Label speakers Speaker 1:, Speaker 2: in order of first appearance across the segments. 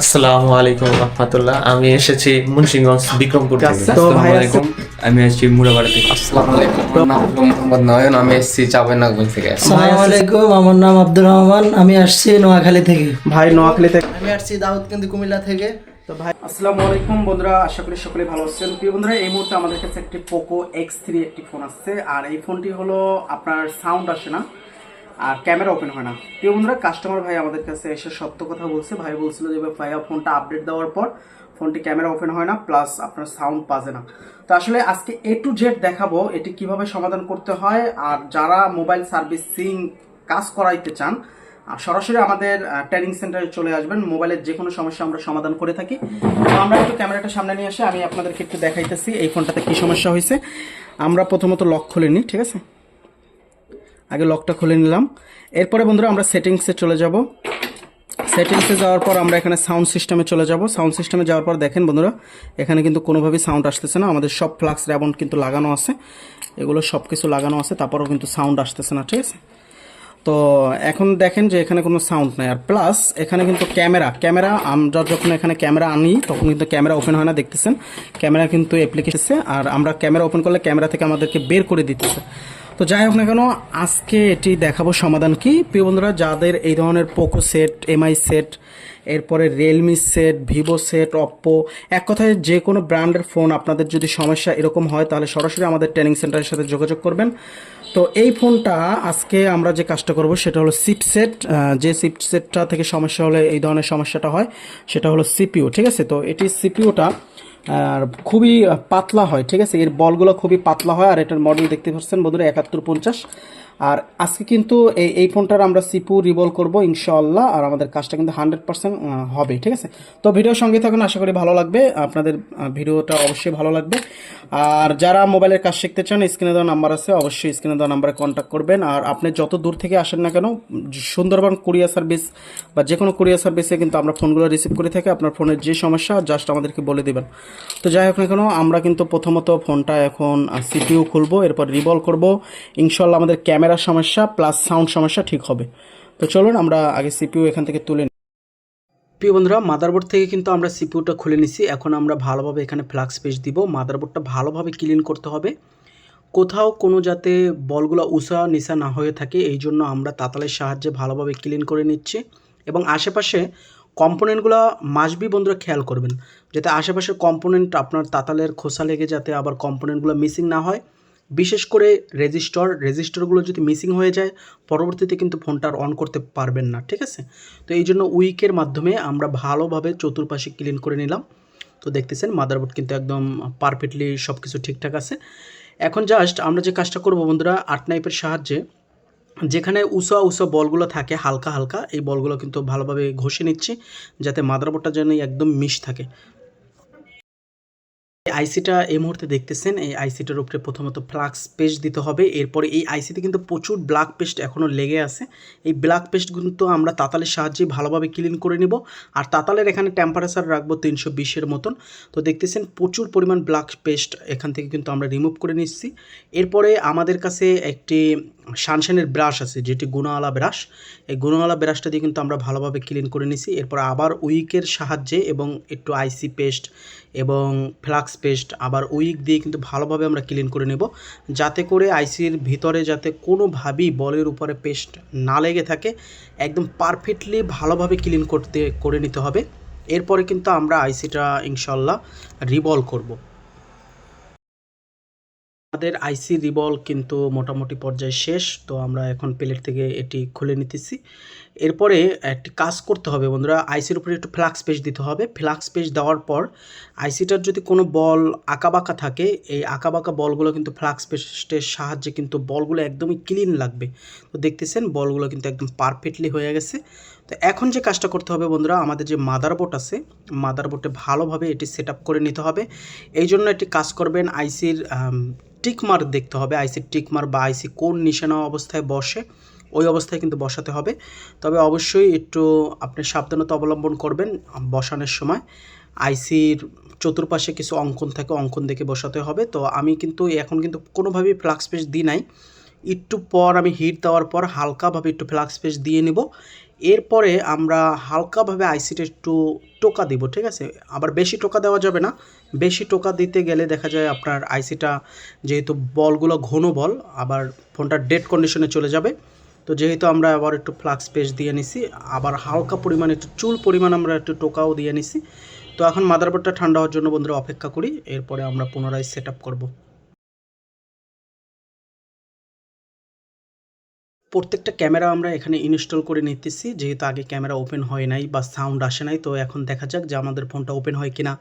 Speaker 1: আসসালামু আলাইকুম রহমতুল্লাহ। আমি এসেছি মুন্সিগঞ্জ বিক্রমপুর থেকে।
Speaker 2: তো ভাই
Speaker 3: আসসালামাইকুম আমি আসছি মুড়াবাড়ি থেকে।
Speaker 4: আসসালামু আলাইকুম। আমার নাম হলো মোহাম্মদ নয়ন আমি এসেছি চাঁপাইনগর থেকে।
Speaker 5: আসসালামু আলাইকুম। আমার নাম আব্দুর রহমান আমি আসছি নোয়াখালী থেকে।
Speaker 2: ভাই নোয়াখালী থেকে।
Speaker 5: আমি আসছি দাউদকান্দি কুমিল্লা থেকে।
Speaker 2: তো ভাই আসসালামু আলাইকুম বন্ধুরা আশা করি সকলে ভালো আছেন। প্রিয় বন্ধুরা এই মুহূর্তে আমাদের কাছে একটি পোকো এক্স থ্রি একটি ফোন আসছে। আর এই ফোনটি হলো আপনার সাউন্ড আসে না। আর ক্যামেরা ওপেন হয় না। প্রিয় বন্ধুরা কাস্টমার ভাই আমাদের কাছে এসে সত্য কথা বলছে। ভাই বলছিল যে ভাইয়া ফোনটা আপডেট দেওয়ার পর ফোনটি ক্যামেরা ওপেন হয় না প্লাস আপনার সাউন্ড পাজে না। তো আসলে আজকে এ টু জেড দেখাবো, এটি কীভাবে সমাধান করতে হয়। আর যারা মোবাইল সার্ভিসিং কাজ করাইতে চান সরাসরি আমাদের ট্রেনিং সেন্টারে চলে আসবেন। মোবাইলের যে কোনো সমস্যা আমরা সমাধান করে থাকি। তো আমরা একটু ক্যামেরাটা সামনে নিয়ে আসি আমি আপনাদেরকে একটু দেখাইতেছি এই ফোনটাতে কি সমস্যা হয়েছে আমরা প্রথমত লক খুলে নিই, ঠিক আছে? আগে লকটা খুলে নিলাম। এরপরে বন্ধুরা আমরা সেটিংসে চলে যাব। সেটিংসে যাওয়ার পর আমরা এখানে সাউন্ড সিস্টেমে চলে যাব। সাউন্ড সিস্টেমে যাওয়ার পর দেখেন বন্ধুরা, এখানে কিন্তু কোনোভাবেই সাউন্ড আসতেছে না। আমাদের সব ফ্লাক্স র্যাবন কিন্তু লাগানো আছে। এগুলো সব কিছু লাগানো আছে, তারপরেও কিন্তু সাউন্ড আসতেছে না, ঠিক আছে? তো এখন দেখেন যে এখানে কোনো সাউন্ড নাই। আর প্লাস এখানে কিন্তু ক্যামেরা ক্যামেরা আমরা যখন এখানে ক্যামেরা আনি, তখন কিন্তু ক্যামেরা ওপেন হয় না, দেখতেছেন? ক্যামেরা কিন্তু অ্যাপ্লিকেশন আর আমরা ক্যামেরা ওপেন করলে ক্যামেরা থেকে আমাদেরকে বের করে দিতেছে। তো যাই হোক না কেন, আজকে এটি দেখাবো সমাধান কি। প্রিয় বন্ধুরা, যাদের এই ধরনের পোকো সেট, এমআই সেট, এরপরে Realme set, Vivo set Oppo এক কথায় যে কোনো ব্র্যান্ডের ফোন আপনাদের যদি সমস্যা এরকম হয়, তাহলে সরাসরি আমাদের ট্রেনিং সেন্টারের সাথে যোগাযোগ করবেন। তো এই ফোনটা আজকে আমরা যে কাজটা করব, সেটা হলো সিপ সেট। যে সিপ সেটটা থেকে সমস্যা হলে এই ধরনের সমস্যাটা হয়, সেটা হলো সিপিউ ঠিক আছে? তো এটি সিপিউটা আর খুবই পাতলা হয়, ঠিক আছে? এর বলগুলো খুবই পাতলা হয় আর এটার মডেল দেখতে পাচ্ছেন বন্ধুরা, একাত্তর পঞ্চাশ। আর আজকে কিন্তু এই এই ফোনটার আমরা সিপু রিভল করব ইনশাআল্লাহ আর আমাদের কাজটা কিন্তু হান্ড্রেড পার্সেন্ট হবে, ঠিক আছে? তো ভিডিওর সঙ্গে থাকুন, আশা করি ভালো লাগবে। আপনাদের ভিডিওটা অবশ্যই ভালো লাগবে। আর যারা মোবাইলের কাজ শিখতে চান, স্ক্রিনে দেওয়া নাম্বার আছে, অবশ্যই স্ক্রিনে দেওয়া নাম্বারে কন্ট্যাক্ট করবেন। আর আপনি যত দূর থেকে আসেন না কেন, সুন্দরবন কুরিয়ার সার্ভিস বা যে কোনো কুরিয়ার সার্ভিসে কিন্তু আমরা ফোনগুলো রিসিভ করে থাকি। আপনার ফোনের যে সমস্যা জাস্ট আমাদেরকে বলে দেবেন। তো যাই হোক না কেন, আমরা কিন্তু প্রথমত ফোনটা এখন সিপিইউ খুলবো, এরপর রিভলভ করব। ইনশাল্লাহ আমাদের ক্যামেরার সমস্যা প্লাস সাউন্ড সমস্যা ঠিক হবে। তো চলুন, আমরা আগে সিপিইউ এখান থেকে তুলে। প্রিয় বন্ধুরা মাদারবোর্ড থেকে কিন্তু আমরা সিপিইউটা খুলে নিছি। এখন আমরা ভালোভাবে এখানে ফ্লাক্স পেজ দিব। মাদারবোর্ডটা ভালোভাবে ক্লিন করতে হবে। কোথাও কোনো যাতে বলগুলো উষা নিশা না হয়ে থাকে, এই জন্য আমরা তাতালের সাহায্যে ভালোভাবে ক্লিন করে নিচ্ছি। এবং আশেপাশে কম্পোনেন্টগুলো মাসবি বন্ধুরা খেয়াল করবেন। যাতে আশেপাশের কম্পোনেন্ট আপনার তাতালের খোসা লেগে যাতে আবার কম্পোনেন্টগুলো মিসিং না হয়। বিশেষ করে রেজিস্টর রেজিস্টরগুলো যদি মিসিং হয়ে যায়, পরবর্তীতে কিন্তু ফোনটা আর অন করতে পারবেন না, ঠিক আছে? তো এই জন্য উইকের মাধ্যমে আমরা ভালোভাবে চতুর্পাশে ক্লিন করে নিলাম। তো দেখতেছেন মাদারবোর্ড কিন্তু একদম পারফেক্টলি সব কিছু ঠিকঠাক আছে। এখন জাস্ট আমরা যে কাজটা করব বন্ধুরা আট নাইপের সাহায্যে যেখানে উষা উষা বলগুলো থাকে, হালকা হালকা, এই বলগুলো কিন্তু ভালোভাবে ঘষে নিচ্ছি, যাতে মাদারবোর্ডটা যেন একদম মিশ থাকে। আইসিটা এই মুহূর্তে দেখতেছেন, এই আইসিটার উপরে প্রথমত ফ্লাক্স পেস্ট দিতে হবে। এরপরে এই আইসিতে কিন্তু প্রচুর ব্ল্যাক পেস্ট এখনও লেগে আছে। এই ব্ল্যাক পেস্ট কিন্তু আমরা তাতালের সাহায্যে ভালোভাবে ক্লিন করে নেব। আর তাতালের এখানে টেম্পারেচার রাখব তিনশো বিশের মতন। তো দেখতেছেন প্রচুর পরিমাণ ব্ল্যাক পেস্ট এখান থেকে কিন্তু আমরা রিমুভ করে নিচ্ছি। এরপরে আমাদের কাছে একটি সানশানের ব্রাশ আছে, যেটি গুণাওয়ালা ব্রাশ। এই গুণাওয়ালা ব্রাশটা দিয়ে কিন্তু আমরা ভালোভাবে ক্লিন করে নিছি এরপর আবার উইকের সাহায্যে এবং একটু আইসি পেস্ট এবং ফ্লাক্স পেস্ট আবার উইক দিয়ে কিন্তু ভালোভাবে আমরা ক্লিন করে নেব, যাতে করে আইসির ভিতরে যাতে কোনোভাবেই বলের উপরে পেস্ট না লেগে থাকে, একদম পারফেক্টলি ভালোভাবে ক্লিন করতে, করে নিতে হবে। এরপরে কিন্তু আমরা আইসিটা ইনশাল্লাহ রিবল করব। আমাদের আইসি রিবল কিন্তু মোটামুটি পর্যায়ে শেষ, তো আমরা এখন প্লেট থেকে এটি খুলে নিতেছি। এরপরে একটি কাজ করতে হবে বন্ধুরা আইসির উপরে একটু ফ্লাক্স পেজ দিতে হবে। ফ্লাক্স পেজ দেওয়ার পর আইসিটার যদি কোনো বল আঁকাবাঁকা থাকে, এই আঁকাবাঁকা বলগুলো কিন্তু ফ্লাক্স পেস্টের সাহায্যে কিন্তু বলগুলো একদমই ক্লিন লাগবে। তো দেখতেছেন, বলগুলো কিন্তু একদম পারফেক্টলি হয়ে গেছে। তো এখন যে কাজটা করতে হবে বন্ধুরা, আমাদের যে মাদারবোর্ড আছে মাদারবোর্ডে ভালোভাবে এটি সেট করে নিতে হবে। এই জন্য এটি কাজ করবেন আইসির টিকমার্ক দেখতে হবে। আইসির টিকমার্ক বা আইসি কোন নিশানা অবস্থায় বসে, ওই অবস্থায় কিন্তু বসাতে হবে। তবে অবশ্যই একটু আপনি সাবধানতা অবলম্বন করবেন বসানোর সময়। আইসির চতুর্পাশে কিছু অঙ্কন থাকে, অঙ্কন দেখে বসাতে হবে। তো আমি কিন্তু এখন কিন্তু কোনোভাবেই ফ্লাক্স পেজ দিই নাই। একটু পর আমি হিট দেওয়ার পর হালকাভাবে একটু ফ্লাক্স পেজ দিয়ে নিব। এরপরে আমরা হালকাভাবে আইসিটা একটু টোকা দিব, ঠিক আছে? আবার বেশি টোকা দেওয়া যাবে না। বেশি টোকা দিতে গেলে দেখা যায় আপনার আইসিটা যেহেতু বলগুলো ঘন বল, আবার ফোনটা ডেড কন্ডিশনে চলে যাবে। তো যেহেতু আমরা আবার একটু ফ্লাক্স পেস্ট দিয়ে নিছি, আবার হালকা পরিমাণে একটু চুল পরিমাণ আমরা একটু টোকাও দিয়ে নিছি। তো এখন মাদারবোর্ডটা ঠান্ডা হওয়ার জন্য বন্ধুরা অপেক্ষা করি, এরপরে আমরা পুনরায় সেট আপ করব। প্রত্যেকটা ক্যামেরা আমরা এখানে ইনস্টল করে নিতেছি, যেহেতু আগে ক্যামেরা ওপেন হয় নাই বা সাউন্ড আসে নাই, তো এখন দেখা যাক যে আমাদের ফোনটা ওপেন হয় কিনা,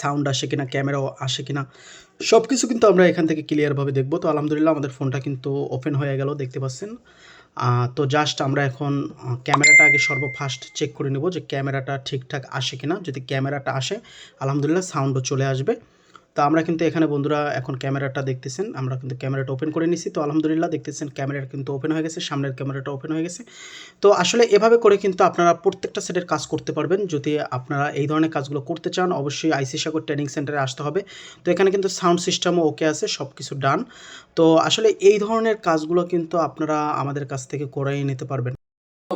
Speaker 2: সাউন্ড আসে কিনা, ক্যামেরাও আসে কিনা। সব কিছু কিন্তু আমরা এখান থেকে ক্লিয়ারভাবে দেখব। তো আলহামদুলিল্লাহ আমাদের ফোনটা কিন্তু ওপেন হয়ে গেল, দেখতে পাচ্ছেন। তো জাস্ট আমরা এখন ক্যামেরাটা আগে সর্বফার্স্ট চেক করে নেব যে ক্যামেরাটা ঠিকঠাক আসে কিনা। যদি ক্যামেরাটা আসে, আলহামদুলিল্লাহ সাউন্ডও চলে আসবে। তো আমরা কিন্তু এখানে বন্ধুরা এখন ক্যামেরাটা দেখতেছেন, আমরা কিন্তু ক্যামেরাটা ওপেন করে নিছি। তো আলহামদুলিল্লাহ দেখতেছেন ক্যামেরাটা কিন্তু ওপেন হয়ে গেছে, সামনের ক্যামেরাটা ওপেন হয়ে গেছে। তো আসলে এভাবে করে কিন্তু আপনারা প্রত্যেকটা সেটের কাজ করতে পারবেন। যদি আপনারা এই ধরনের কাজগুলো করতে চান, অবশ্যই আইসি সাগর ট্রেনিং সেন্টারে আসতে হবে। তো এখানে কিন্তু সাউন্ড সিস্টেমও ওকে আছে সব কিছু ডান তো আসলে এই ধরনের কাজগুলো কিন্তু আপনারা আমাদের কাছ থেকে করাই নিতে পারবেন।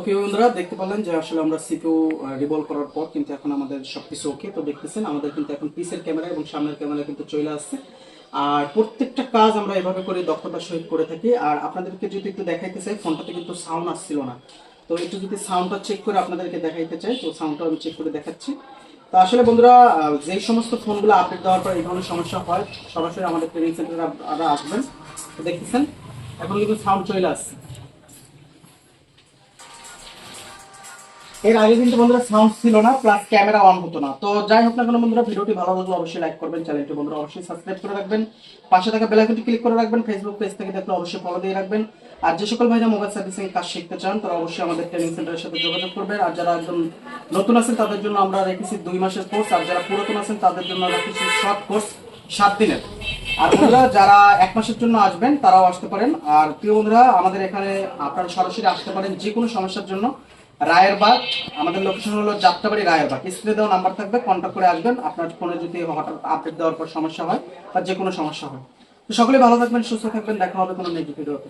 Speaker 2: প্রিয় বন্ধুরা দেখতে পারলেন যে আসলে আমরা সিপিউ রিভলভ করার পর কিন্তু এখন আমাদের সবকিছু ওকে তো দেখতেছেন। আমাদের কিন্তু এখন পিসের ক্যামেরা এবং সামনের ক্যামেরা কিন্তু চলে আসছে। আর প্রত্যেকটা কাজ আমরা এভাবে করে দক্ষতার সহিত করে থাকি। আর আপনাদেরকে যদি একটু দেখাইতে চাই, ফোনটাতে কিন্তু সাউন্ড আসছিল না। তো একটু যদি সাউন্ডটা চেক করে আপনাদেরকে দেখাইতে চাই, তো সাউন্ডটা আমি চেক করে দেখাচ্ছি। তো আসলে বন্ধুরা যেই সমস্ত ফোনগুলো আপডেট দেওয়ার পর এই ধরনের সমস্যা হয়, সরাসরি আমাদের ট্রেনিং সেন্টারে আসবেন। দেখতেছেন, এখন কিন্তু সাউন্ড চলে আসছে। এর আগে কিন্তু বন্ধুরা সাউন্ড ছিল না প্লাস ক্যামেরা অন হতো না। তো যাই হোক না কেন বন্ধুরা, ভিডিওটি ভালো লাগলে অবশ্যই লাইক করবেন চ্যানেলটি বন্ধুরা অবশ্যই সাবস্ক্রাইব করে রাখবেন। পাশে থাকা বেল আইকনটি ক্লিক করে রাখবেন ফেসবুক পেজ থেকে দেখলে অবশ্যই ফলো দিয়ে রাখবেন। আর যে সকল ভাইরা মোবাইল সার্ভিসিং কাজ শিখতে চান, তারা অবশ্যই আমাদের ট্রেনিং সেন্টারের সাথে যোগাযোগ করবেন। আর যারা একদম নতুন আছেন, তাদের জন্য আমরা রেখেছি দুই মাসের কোর্স আর যারা পুরাতন আছেন, তাদের জন্য রেখেছি শর্ট কোর্স সাত দিনের। আর বন্ধুরা, যারা এক মাসের জন্য আসবেন, তারাও আসতে পারেন। আর প্রিয় বন্ধুরা, আমাদের এখানে আপনারা সরাসরি আসতে পারেন যে কোনো সমস্যার জন্য। রায়েরবাগ আমাদের লোকেশন হলো যাত্রাবাড়ি রায়েরবাগ স্ক্রিনে দেওয়া নাম্বার থাকবে কন্ট্যাক্ট করে আসবেন। আপনার ফোনে যদি হঠাৎ আপডেট দেওয়ার পর সমস্যা হয় বা যে কোনো সমস্যা হয়। তো সকলে ভালো থাকবেন, সুস্থ থাকবেন, দেখা হবে কোনো নেগেটিভ ভিডিওতে